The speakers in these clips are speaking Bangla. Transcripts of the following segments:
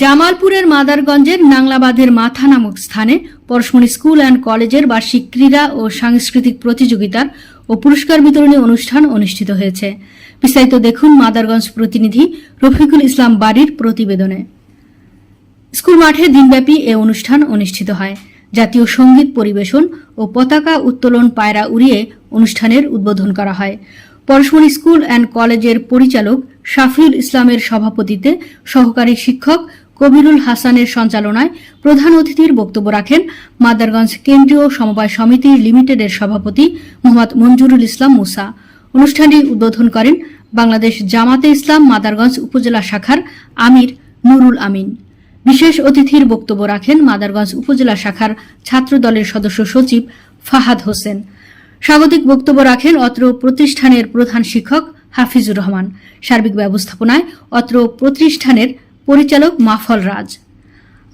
জামালপুরের মাদারগঞ্জের নাংলাবাদের মাথা নামক স্থানে পরশমণি স্কুল অ্যান্ড কলেজের বার্ষিক ক্রীড়া ও সাংস্কৃতিক প্রতিযোগিতার ও পুরস্কার বিতরণী অনুষ্ঠান অনুষ্ঠিত হয়েছে। বিস্তারিত দেখুন মাদারগঞ্জ প্রতিনিধি রফিকুল ইসলাম বাড়ির প্রতিবেদনে। স্কুল মাঠে দিনব্যাপী এ অনুষ্ঠান অনুষ্ঠিত হয়। জাতীয় সংগীত পরিবেশন ও পতাকা উত্তোলন পায়রা উড়িয়ে অনুষ্ঠানের উদ্বোধন করা হয়। পরশমণি স্কুল অ্যান্ড কলেজের পরিচালক শাফিউল ইসলামের সভাপতিতে সহকারী শিক্ষক কবিরুল হাসানের সঞ্চালনায় প্রধান অতিথির বক্তব্য রাখেন মাদারগঞ্জ কেন্দ্রীয় সমবায় সমিতি লিমিটেডের সভাপতি মোহাম্মদ মঞ্জুরুল ইসলাম মুসা। অনুষ্ঠানটি উদ্বোধন করেন বাংলাদেশ জামাতে ইসলাম মাদারগঞ্জ উপজেলা শাখার আমির নুরুল আমিন। বিশেষ অতিথির বক্তব্য রাখেন মাদারগঞ্জ উপজেলা শাখার ছাত্র দলের সদস্য সচিব ফাহাদ হোসেন। স্বাগতিক বক্তব্য রাখেন অত্র প্রতিষ্ঠানের প্রধান শিক্ষক হাফিজুর রহমান। সার্বিক ব্যবস্থাপনায় অত্র প্রতিষ্ঠানের পরিচালক মাফল রাজ।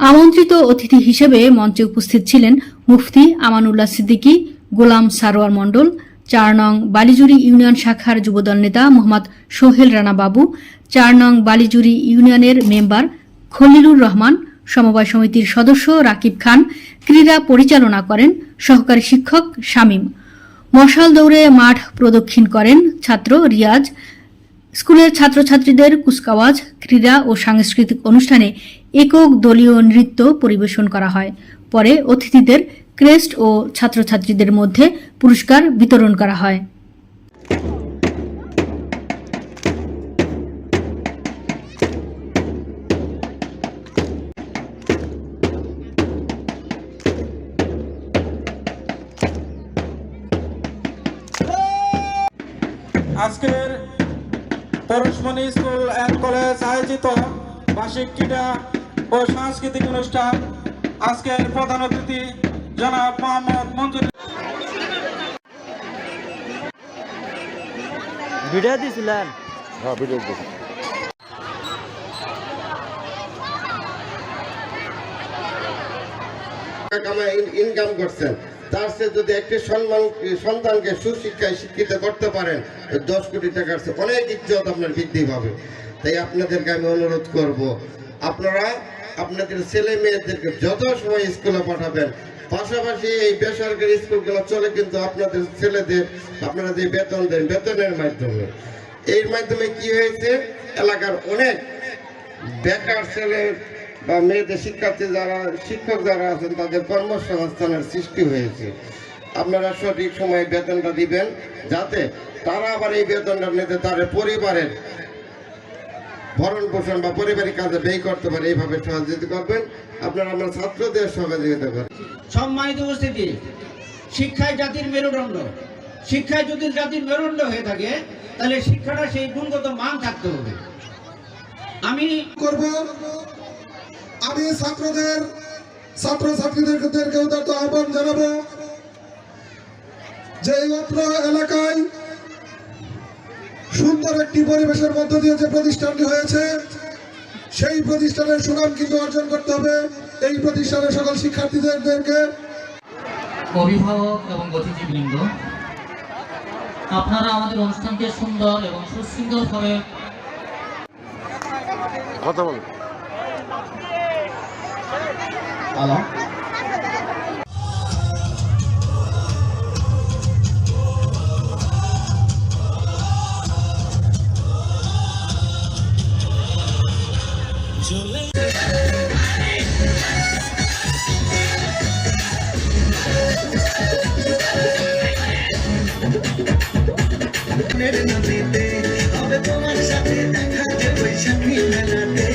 আমন্ত্রিত অতিথি হিসেবে মঞ্চে উপস্থিত ছিলেন মুফতি আমানুল্লাহ সিদ্দিকী, গোলাম সারোয়ার মণ্ডল চার নং বালিজুরি ইউনিয়ন শাখার যুবদল নেতা মোহাম্মদ সোহেল রানা বাবু চার নং বালিজুরি ইউনিয়নের মেম্বার খলিলুর রহমান, সমবায় সমিতির সদস্য রাকিব খান, ক্রীড়া পরিচালনা করেন সহকারী শিক্ষক শামীম। মশাল দৌড়ে মাঠ প্রদক্ষিণ করেন ছাত্র রিয়াজ স্কুলের ছাত্রছাত্রীদের কুচকাওয়াজ, ক্রীড়া ও সাংস্কৃতিক অনুষ্ঠানে একক দলীয় নৃত্য পরিবেশন করা হয়। পরে অতিথিদের ক্রেস্ট ও ছাত্রছাত্রীদের মধ্যে পুরস্কার বিতরণ করা হয়। আজকের পরশমণি স্কুল অ্যান্ড কলেজ আয়োজিত বার্ষিক ক্রীড়া ও সাংস্কৃতিক অনুষ্ঠান। আজকের প্রধান অতিথি জনাব মোহাম্মদ মঞ্জুর ভিডিও দিছিলেন? হ্যাঁ ভিডিও ইনকাম করছেন। তার সে যদি একটি সম্মান সন্তানকে সুশিক্ষায় শিক্ষিত করতে পারেন দশ কোটি টাকার অনেক ইজ্জত আপনার বৃদ্ধি পাবে। তাই আপনাদেরকে আমি অনুরোধ করব, আপনারা আপনাদের ছেলে মেয়েদেরকে যত সময় স্কুলে পাঠাবেন, পাশাপাশি এই বেসরকারি স্কুলগুলো চলে কিন্তু আপনাদের ছেলেদের, আপনারা যে বেতন দেন, বেতনের মাধ্যমে। এর মাধ্যমে কি হয়েছে? এলাকার অনেক বেকার ছেলে বা মেয়েদের শিক্ষার্থী যারা, শিক্ষক যারা আছেন, তাদের কর্মসংস্থানের সৃষ্টি হয়েছে। আপনারা সঠিক সময়ে বেতনটা দিবেন, যাতে তারা আবার এই বেতনটা নিতে তাদের পরিবারের ভরণ পোষণ বা পারিবারিক কাজে ব্যয় করতে পারে, এইভাবে সহযোগিতা করবেন। আপনারা আমরা ছাত্রদের সহযোগিতা করেন সম্মানিত উপস্থিতি, শিক্ষায় জাতির মেরুদণ্ড। শিক্ষায় যদি জাতির মেরুদণ্ড হয়ে থাকে, তাহলে শিক্ষাটা সেই গুণগত মান থাকতে হবে। আমি করব আমি ছাত্রদের ছাত্র ছাত্রীদেরকে উদার্ত আহ্বান জানাব যে অত্র এলাকায় সুন্দর একটি পরিবেশের মধ্য দিয়ে যে প্রতিষ্ঠানটি হয়েছে সেই প্রতিষ্ঠানের সুনাম কিন্তু অর্জন করতে হবে। এই প্রতিষ্ঠানের সকল শিক্ষার্থীদেরকে অভিভাবক এবং অতিথিবৃন্দ আপনারা আমাদের অনুষ্ঠানকে সুন্দর এবং সুশৃঙ্খলভাবে কথা বল মনের নদীতে হবে তোমার সাথে দেখা যে বৈশাখী মেলাতে